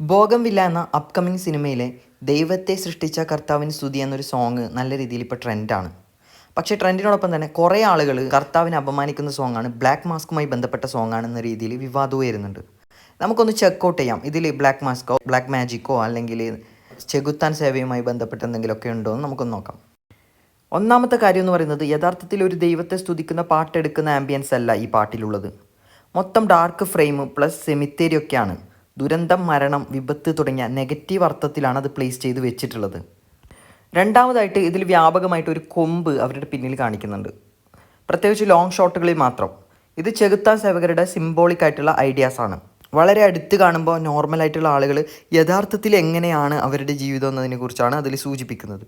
ബോഗംവില്ല എന്ന അപ്കമിങ് സിനിമയിലെ ദൈവത്തെ സൃഷ്ടിച്ച കർത്താവിന് സ്തുതി എന്നൊരു സോങ് നല്ല രീതിയിൽ ഇപ്പോൾ ട്രെൻഡാണ് പക്ഷേ ട്രെൻഡിനോടൊപ്പം തന്നെ കുറേ ആളുകൾ കർത്താവിനെ അപമാനിക്കുന്ന സോങ്ങാണ് ബ്ലാക്ക് മാസ്കുമായി ബന്ധപ്പെട്ട സോങ്ങാണ് എന്ന രീതിയിൽ വിവാദവും വരുന്നുണ്ട് നമുക്കൊന്ന് ചെക്കൗട്ട് ചെയ്യാം. ഇതിൽ ബ്ലാക്ക് മാസ്കോ ബ്ലാക്ക് മാജിക്കോ അല്ലെങ്കിൽ ചെകുത്താൻ സേവയുമായി ബന്ധപ്പെട്ട എന്തെങ്കിലുമൊക്കെ ഉണ്ടോ എന്ന് നമുക്കൊന്ന് നോക്കാം. ഒന്നാമത്തെ കാര്യം എന്ന് പറയുന്നത് യഥാർത്ഥത്തിൽ ഒരു ദൈവത്തെ സ്തുതിക്കുന്ന പാട്ടെടുക്കുന്ന ആംബിയൻസ് അല്ല ഈ പാട്ടിലുള്ളത്. മൊത്തം ഡാർക്ക് ഫ്രെയിം പ്ലസ് സെമിത്തേരി ഒക്കെയാണ്. ദുരന്തം മരണം വിപത്ത് തുടങ്ങിയ നെഗറ്റീവ് അർത്ഥത്തിലാണ് അത് പ്ലേസ് ചെയ്ത് വെച്ചിട്ടുള്ളത്. രണ്ടാമതായിട്ട് ഇതിൽ വ്യാപകമായിട്ട് ഒരു കൊമ്പ് അവരുടെ പിന്നിൽ കാണിക്കുന്നുണ്ട്. പ്രത്യേകിച്ച് ലോങ് ഷോട്ടുകളിൽ മാത്രം. ഇത് ചെകുത്താൻ സേവകരുടെ സിംബോളിക് ആയിട്ടുള്ള ഐഡിയാസാണ് വളരെ അടുത്ത് കാണുമ്പോൾ നോർമലായിട്ടുള്ള ആളുകൾ യഥാർത്ഥത്തിൽ എങ്ങനെയാണ് അവരുടെ ജീവിതം എന്നതിനെക്കുറിച്ചാണ് അതിൽ സൂചിപ്പിക്കുന്നത്.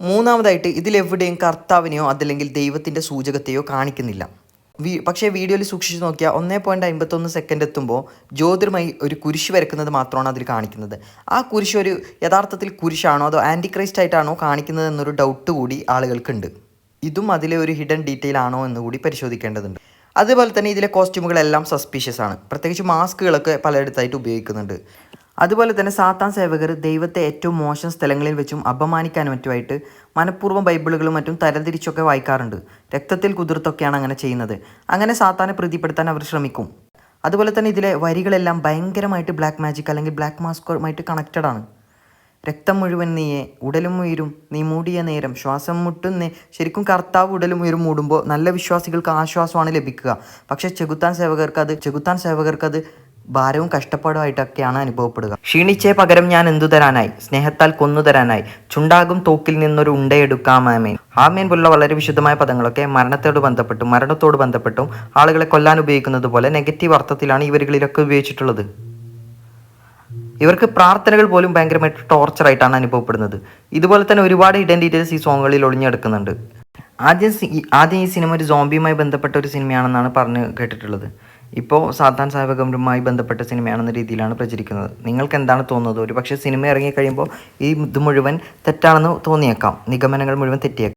മൂന്നാമതായിട്ട് ഇതിലെവിടെയും കർത്താവിനെയോ അതല്ലെങ്കിൽ ദൈവത്തിന്റെ സൂചകത്തെയോ കാണിക്കുന്നില്ല. പക്ഷേ വീഡിയോയിൽ സൂക്ഷിച്ച് നോക്കിയാൽ ഒന്നേ പോയിന്റ് അമ്പത്തൊന്ന് സെക്കൻഡ് എത്തുമ്പോൾ ജ്യോതിർമയി ഒരു കുരിശ് വരക്കുന്നത് മാത്രമാണ് അതിൽ കാണിക്കുന്നത്. ആ കുരിശ് ഒരു യഥാർത്ഥത്തിൽ കുരിശാണോ അതോ ആന്റി ക്രൈസ്റ്റ് ആയിട്ടാണോ കാണിക്കുന്നത് എന്നൊരു ഡൗട്ട് കൂടി ആളുകൾക്കുണ്ട്. ഇതും അതിലെ ഒരു ഹിഡൻ ഡീറ്റെയിൽ ആണോ എന്ന് കൂടി പരിശോധിക്കേണ്ടതുണ്ട്. അതുപോലെ തന്നെ ഇതിലെ കോസ്റ്റ്യൂമുകളെല്ലാം സസ്പീഷ്യസ് ആണ്. പ്രത്യേകിച്ച് മാസ്കുകളൊക്കെ പലയിടത്തായിട്ട് ഉപയോഗിക്കുന്നുണ്ട്. അതുപോലെ തന്നെ സാത്താൻ സേവകർ ദൈവത്തെ ഏറ്റവും മോശം സ്ഥലങ്ങളിൽ വെച്ചും അപമാനിക്കാനും മറ്റുമായിട്ട് മനഃപൂർവം ബൈബിളുകളും മറ്റും തരംതിരിച്ചൊക്കെ വായിക്കാറുണ്ട്. രക്തത്തിൽ കുതിർത്തൊക്കെയാണ് അങ്ങനെ ചെയ്യുന്നത്. അങ്ങനെ സാത്താനെ പ്രീതിപ്പെടുത്താൻ അവർ ശ്രമിക്കും. അതുപോലെ തന്നെ ഇതിലെ വരികളെല്ലാം ഭയങ്കരമായിട്ട് ബ്ലാക്ക് മാജിക് അല്ലെങ്കിൽ ബ്ലാക്ക് മാസ്കുമായിട്ട് കണക്റ്റഡ് ആണ്. രക്തം മുഴുവൻ നീയെ ഉടലും ഉയരും നീ മൂടിയ നേരം ശ്വാസം മുട്ടുന്നേ ശരിക്കും കർത്താവ് ഉടലും ഉയരും മൂടുമ്പോൾ നല്ല വിശ്വാസികൾക്ക് ആശ്വാസമാണ് ലഭിക്കുക. പക്ഷേ ചെകുത്താൻ സേവകർക്ക് അത് ചെകുത്താൻ സേവകർക്ക് അത് ഭാരവും കഷ്ടപ്പാടുമായിട്ടൊക്കെയാണ് അനുഭവപ്പെടുക. ക്ഷീണിച്ചേ പകരം ഞാൻ എന്തു തരാനായി? സ്നേഹത്താൽ കൊന്നു തരാനായി. ചുണ്ടാകും തോക്കിൽ നിന്നൊരു ഉണ്ടയെടുക്കാമേൻ ആമേൻ. പോലുള്ള വളരെ വിശുദ്ധമായ പദങ്ങളൊക്കെ മരണത്തോട് ബന്ധപ്പെട്ടും മരണത്തോട് ബന്ധപ്പെട്ടും ആളുകളെ കൊല്ലാൻ ഉപയോഗിക്കുന്നത് പോലെ നെഗറ്റീവ് അർത്ഥത്തിലാണ് ഇവരുകളിലൊക്കെ ഉപയോഗിച്ചിട്ടുള്ളത്. ഇവർക്ക് പ്രാർത്ഥനകൾ പോലും ഭയങ്കരമായിട്ട് ടോർച്ചറായിട്ടാണ് അനുഭവപ്പെടുന്നത്. ഇതുപോലെ തന്നെ ഒരുപാട് ഐഡന്റിറ്റീസ് ഈ സോങ്ങുകളിൽ ഒളിഞ്ഞെടുക്കുന്നുണ്ട്. ആദ്യം ആദ്യം ഈ സിനിമ ഒരു സോംബിയുമായി ബന്ധപ്പെട്ട ഒരു സിനിമയാണെന്നാണ് പറഞ്ഞ് കേട്ടിട്ടുള്ളത്. ഇപ്പോൾ സാത്താൻ സാഹകരുമായി ബന്ധപ്പെട്ട സിനിമയാണെന്ന രീതിയിലാണ് പ്രചരിക്കുന്നത്. നിങ്ങൾക്ക് എന്താണ് തോന്നുന്നത്? ഒരു പക്ഷേ സിനിമ ഇറങ്ങിക്കഴിയുമ്പോൾ ഈ ഇത് മുഴുവൻ തെറ്റാണെന്ന് തോന്നിയേക്കാം. നിഗമനങ്ങൾ മുഴുവൻ തെറ്റിയേക്കാം.